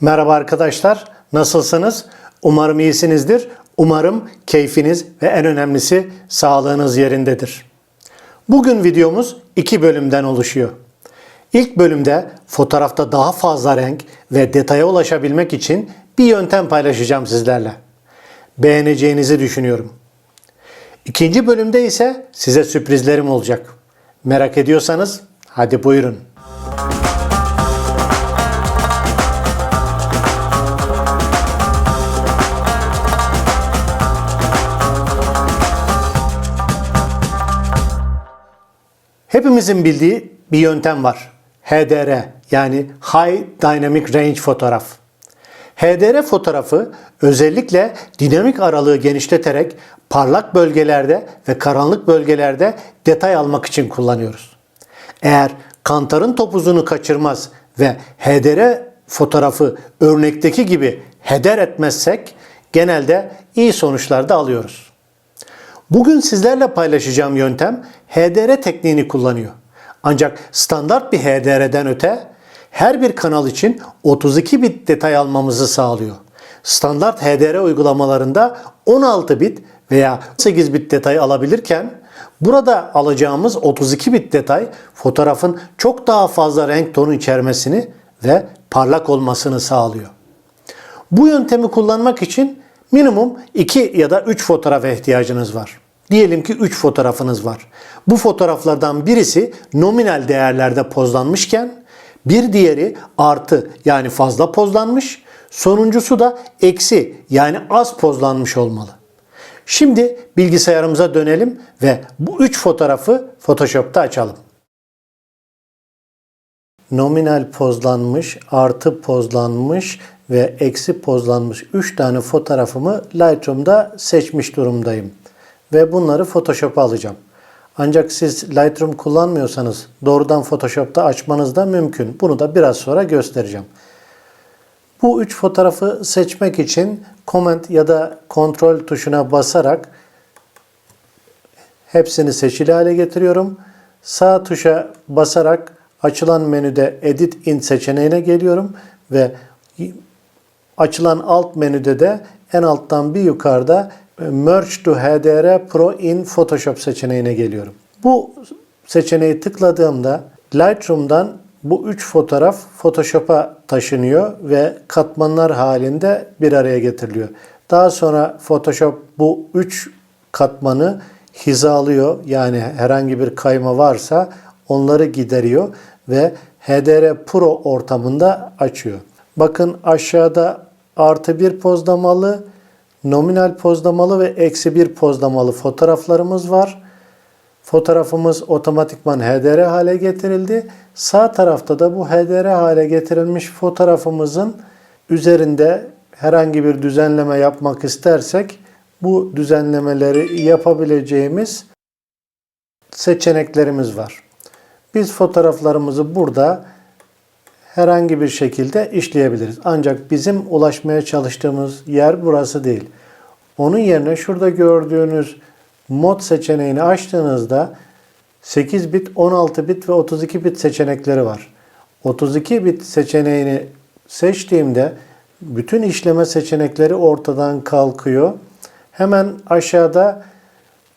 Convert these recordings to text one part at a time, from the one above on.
Merhaba arkadaşlar, nasılsınız? Umarım iyisinizdir. Umarım keyfiniz ve en önemlisi sağlığınız yerindedir. Bugün videomuz iki bölümden oluşuyor. İlk bölümde fotoğrafta daha fazla renk ve detaya ulaşabilmek için bir yöntem paylaşacağım sizlerle. Beğeneceğinizi düşünüyorum. İkinci bölümde ise size sürprizlerim olacak. Merak ediyorsanız hadi buyurun. Hepimizin bildiği bir yöntem var. HDR yani High Dynamic Range fotoğraf. HDR fotoğrafı özellikle dinamik aralığı genişleterek parlak bölgelerde ve karanlık bölgelerde detay almak için kullanıyoruz. Eğer kantarın topuzunu kaçırmaz ve HDR fotoğrafı örnekteki gibi heder etmezsek genelde iyi sonuçlar da alıyoruz. Bugün sizlerle paylaşacağım yöntem HDR tekniğini kullanıyor. Ancak standart bir HDR'den öte her bir kanal için 32 bit detay almamızı sağlıyor. Standart HDR uygulamalarında 16 bit veya 8 bit detay alabilirken burada alacağımız 32 bit detay fotoğrafın çok daha fazla renk tonu içermesini ve parlak olmasını sağlıyor. Bu yöntemi kullanmak için minimum 2 ya da 3 fotoğrafa ihtiyacınız var. Diyelim ki 3 fotoğrafınız var. Bu fotoğraflardan birisi nominal değerlerde pozlanmışken bir diğeri artı yani fazla pozlanmış, sonuncusu da eksi yani az pozlanmış olmalı. Şimdi bilgisayarımıza dönelim ve bu 3 fotoğrafı Photoshop'ta açalım. Nominal pozlanmış, artı pozlanmış ve eksi pozlanmış 3 tane fotoğrafımı Lightroom'da seçmiş durumdayım. Ve bunları Photoshop'a alacağım. Ancak siz Lightroom kullanmıyorsanız doğrudan Photoshop'ta açmanız da mümkün. Bunu da biraz sonra göstereceğim. Bu üç fotoğrafı seçmek için Command ya da Kontrol tuşuna basarak hepsini seçili hale getiriyorum. Sağ tuşa basarak açılan menüde Edit in seçeneğine geliyorum ve açılan alt menüde de en alttan bir yukarıda Merge to HDR Pro in Photoshop seçeneğine geliyorum. Bu seçeneği tıkladığımda Lightroom'dan bu üç fotoğraf Photoshop'a taşınıyor ve katmanlar halinde bir araya getiriliyor. Daha sonra Photoshop bu üç katmanı hizalıyor. Yani herhangi bir kayma varsa onları gideriyor ve HDR Pro ortamında açıyor. Bakın aşağıda artı bir pozlamalı, nominal pozlamalı ve eksi bir pozlamalı fotoğraflarımız var. Fotoğrafımız otomatikman HDR hale getirildi. Sağ tarafta da bu HDR hale getirilmiş fotoğrafımızın üzerinde herhangi bir düzenleme yapmak istersek bu düzenlemeleri yapabileceğimiz seçeneklerimiz var. Biz fotoğraflarımızı burada herhangi bir şekilde işleyebiliriz. Ancak bizim ulaşmaya çalıştığımız yer burası değil. Onun yerine şurada gördüğünüz mod seçeneğini açtığınızda 8 bit, 16 bit ve 32 bit seçenekleri var. 32 bit seçeneğini seçtiğimde bütün işleme seçenekleri ortadan kalkıyor. Hemen aşağıda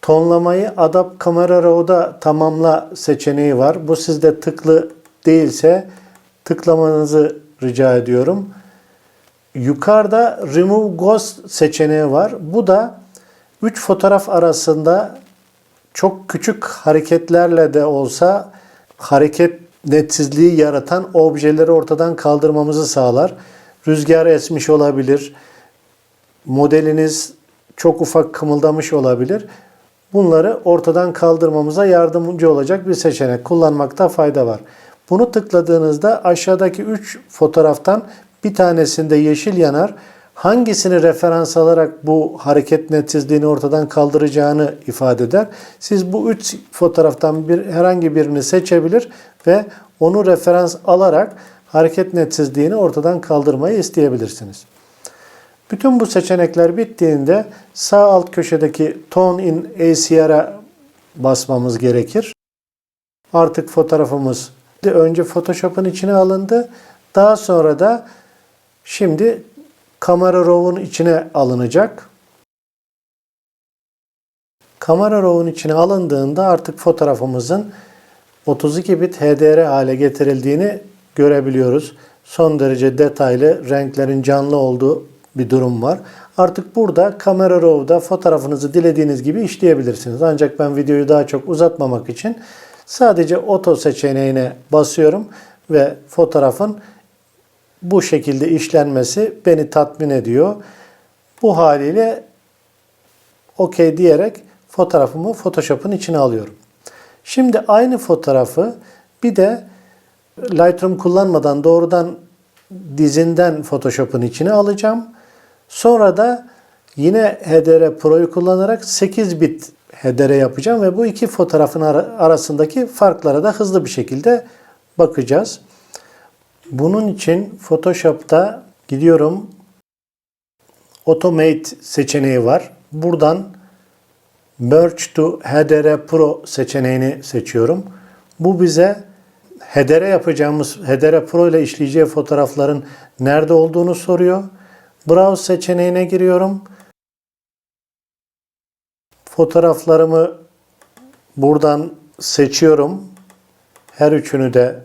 tonlamayı Adapt Camera Raw'da tamamla seçeneği var. Bu sizde tıklı değilse tıklamanızı rica ediyorum. Yukarıda Remove Ghost seçeneği var. Bu da 3 fotoğraf arasında çok küçük hareketlerle de olsa hareket netsizliği yaratan objeleri ortadan kaldırmamızı sağlar. Rüzgar esmiş olabilir. Modeliniz çok ufak kımıldamış olabilir. Bunları ortadan kaldırmamıza yardımcı olacak bir seçenek. Kullanmakta fayda var. Bunu tıkladığınızda aşağıdaki 3 fotoğraftan bir tanesinde yeşil yanar. Hangisini referans alarak bu hareket netsizliğini ortadan kaldıracağını ifade eder. Siz bu üç fotoğraftan bir herhangi birini seçebilir ve onu referans alarak hareket netsizliğini ortadan kaldırmayı isteyebilirsiniz. Bütün bu seçenekler bittiğinde sağ alt köşedeki Tone in ACR'a basmamız gerekir. Artık fotoğrafımız önce Photoshop'un içine alındı. Daha sonra da Şimdi kamera raw'un içine alınacak. Kamera raw'un içine alındığında artık fotoğrafımızın 32 bit HDR hale getirildiğini görebiliyoruz. Son derece detaylı, renklerin canlı olduğu bir durum var. Artık burada kamera raw'da fotoğrafınızı dilediğiniz gibi işleyebilirsiniz. Ancak ben videoyu daha çok uzatmamak için sadece oto seçeneğine basıyorum ve fotoğrafın bu şekilde işlenmesi beni tatmin ediyor. Bu haliyle OK diyerek fotoğrafımı Photoshop'un içine alıyorum. Şimdi aynı fotoğrafı bir de Lightroom kullanmadan doğrudan dizinden Photoshop'un içine alacağım. Sonra da yine HDR Pro'yu kullanarak 8 bit HDR yapacağım ve bu iki fotoğrafın ara- arasındaki farklara da hızlı bir şekilde bakacağız. Bunun için Photoshop'ta gidiyorum. Automate seçeneği var. Buradan Merge to HDR Pro seçeneğini seçiyorum. Bu bize HDR yapacağımız, HDR Pro ile işleyeceği fotoğrafların nerede olduğunu soruyor. Browse seçeneğine giriyorum. Fotoğraflarımı buradan seçiyorum. Her üçünü de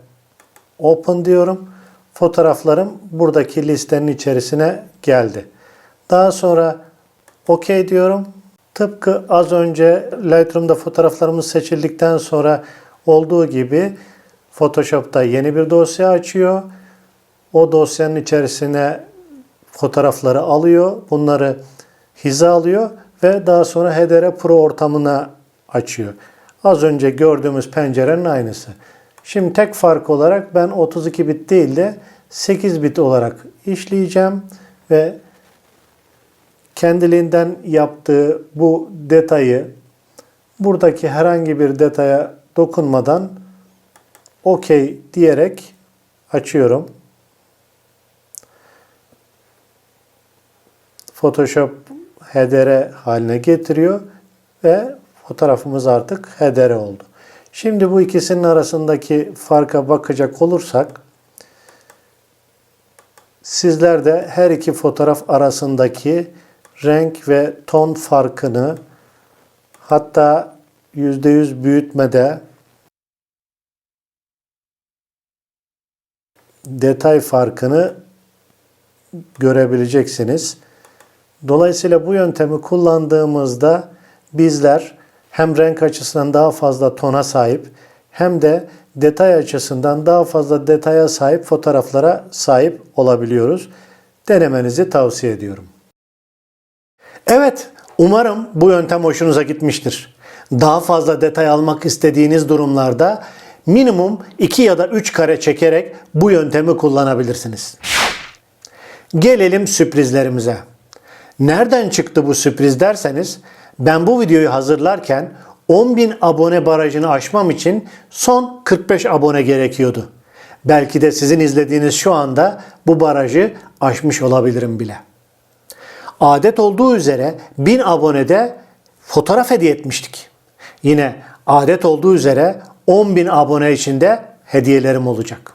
Open diyorum. Fotoğraflarım buradaki listenin içerisine geldi. Daha sonra OK diyorum. Tıpkı az önce Lightroom'da fotoğraflarımız seçildikten sonra olduğu gibi Photoshop'ta yeni bir dosya açıyor. O dosyanın içerisine fotoğrafları alıyor. Bunları hizalıyor ve daha sonra HDR Pro ortamına açıyor. Az önce gördüğümüz pencerenin aynısı. Şimdi tek fark olarak ben 32 bit değil de 8 bit olarak işleyeceğim ve kendiliğinden yaptığı bu detayı buradaki herhangi bir detaya dokunmadan OK diyerek açıyorum. Photoshop HDR haline getiriyor ve fotoğrafımız artık HDR oldu. Şimdi bu ikisinin arasındaki farka bakacak olursak sizler de her iki fotoğraf arasındaki renk ve ton farkını hatta %100 büyütmede detay farkını görebileceksiniz. Dolayısıyla bu yöntemi kullandığımızda bizler hem renk açısından daha fazla tona sahip hem de detay açısından daha fazla detaya sahip fotoğraflara sahip olabiliyoruz. Denemenizi tavsiye ediyorum. Evet, umarım bu yöntem hoşunuza gitmiştir. Daha fazla detay almak istediğiniz durumlarda minimum 2 ya da 3 kare çekerek bu yöntemi kullanabilirsiniz. Gelelim sürprizlerimize. Nereden çıktı bu sürpriz derseniz ben bu videoyu hazırlarken 10.000 abone barajını aşmam için son 45 abone gerekiyordu. Belki de sizin izlediğiniz şu anda bu barajı aşmış olabilirim bile. Adet olduğu üzere 1000 abonede fotoğraf hediye etmiştik. Yine adet olduğu üzere 10.000 abone için de hediyelerim olacak.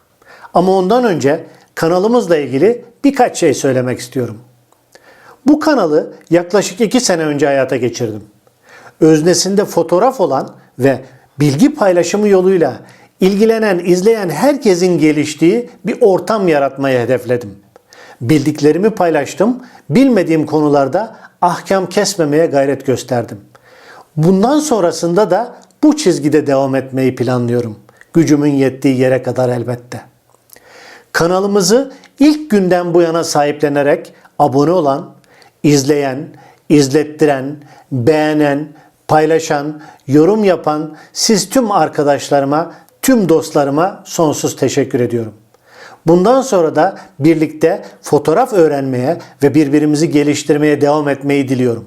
Ama ondan önce kanalımızla ilgili birkaç şey söylemek istiyorum. Bu kanalı yaklaşık 2 sene önce hayata geçirdim. Öznesinde fotoğraf olan ve bilgi paylaşımı yoluyla ilgilenen, izleyen herkesin geliştiği bir ortam yaratmayı hedefledim. Bildiklerimi paylaştım, bilmediğim konularda ahkam kesmemeye gayret gösterdim. Bundan sonrasında da bu çizgide devam etmeyi planlıyorum. Gücümün yettiği yere kadar elbette. Kanalımızı ilk günden bu yana sahiplenerek abone olan, izleyen, izlettiren, beğenen, paylaşan, yorum yapan siz tüm arkadaşlarıma, tüm dostlarıma sonsuz teşekkür ediyorum. Bundan sonra da birlikte fotoğraf öğrenmeye ve birbirimizi geliştirmeye devam etmeyi diliyorum.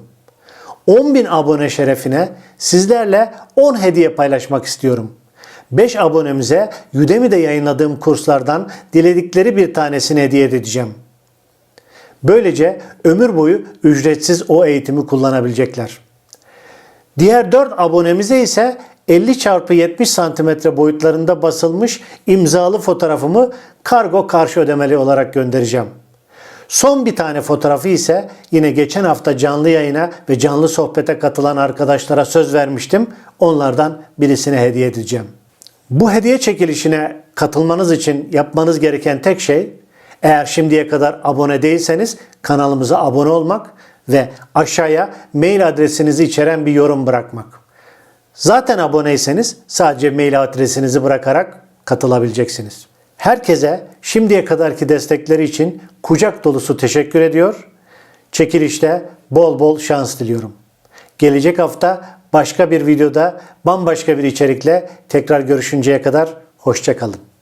10.000 abone şerefine sizlerle 10 hediye paylaşmak istiyorum. 5 abonemize Udemy'de yayınladığım kurslardan diledikleri bir tanesini hediye edeceğim. Böylece ömür boyu ücretsiz o eğitimi kullanabilecekler. Diğer 4 abonemize ise 50 x 70 cm boyutlarında basılmış imzalı fotoğrafımı kargo karşı ödemeli olarak göndereceğim. Son bir tane fotoğrafı ise yine geçen hafta canlı yayına ve canlı sohbete katılan arkadaşlara söz vermiştim. Onlardan birisine hediye edeceğim. Bu hediye çekilişine katılmanız için yapmanız gereken tek şey eğer şimdiye kadar abone değilseniz kanalımıza abone olmak ve aşağıya mail adresinizi içeren bir yorum bırakmak. Zaten aboneyseniz sadece mail adresinizi bırakarak katılabileceksiniz. Herkese şimdiye kadarki destekleri için kucak dolusu teşekkür ediyor. Çekilişte bol bol şans diliyorum. Gelecek hafta başka bir videoda bambaşka bir içerikle tekrar görüşünceye kadar hoşçakalın.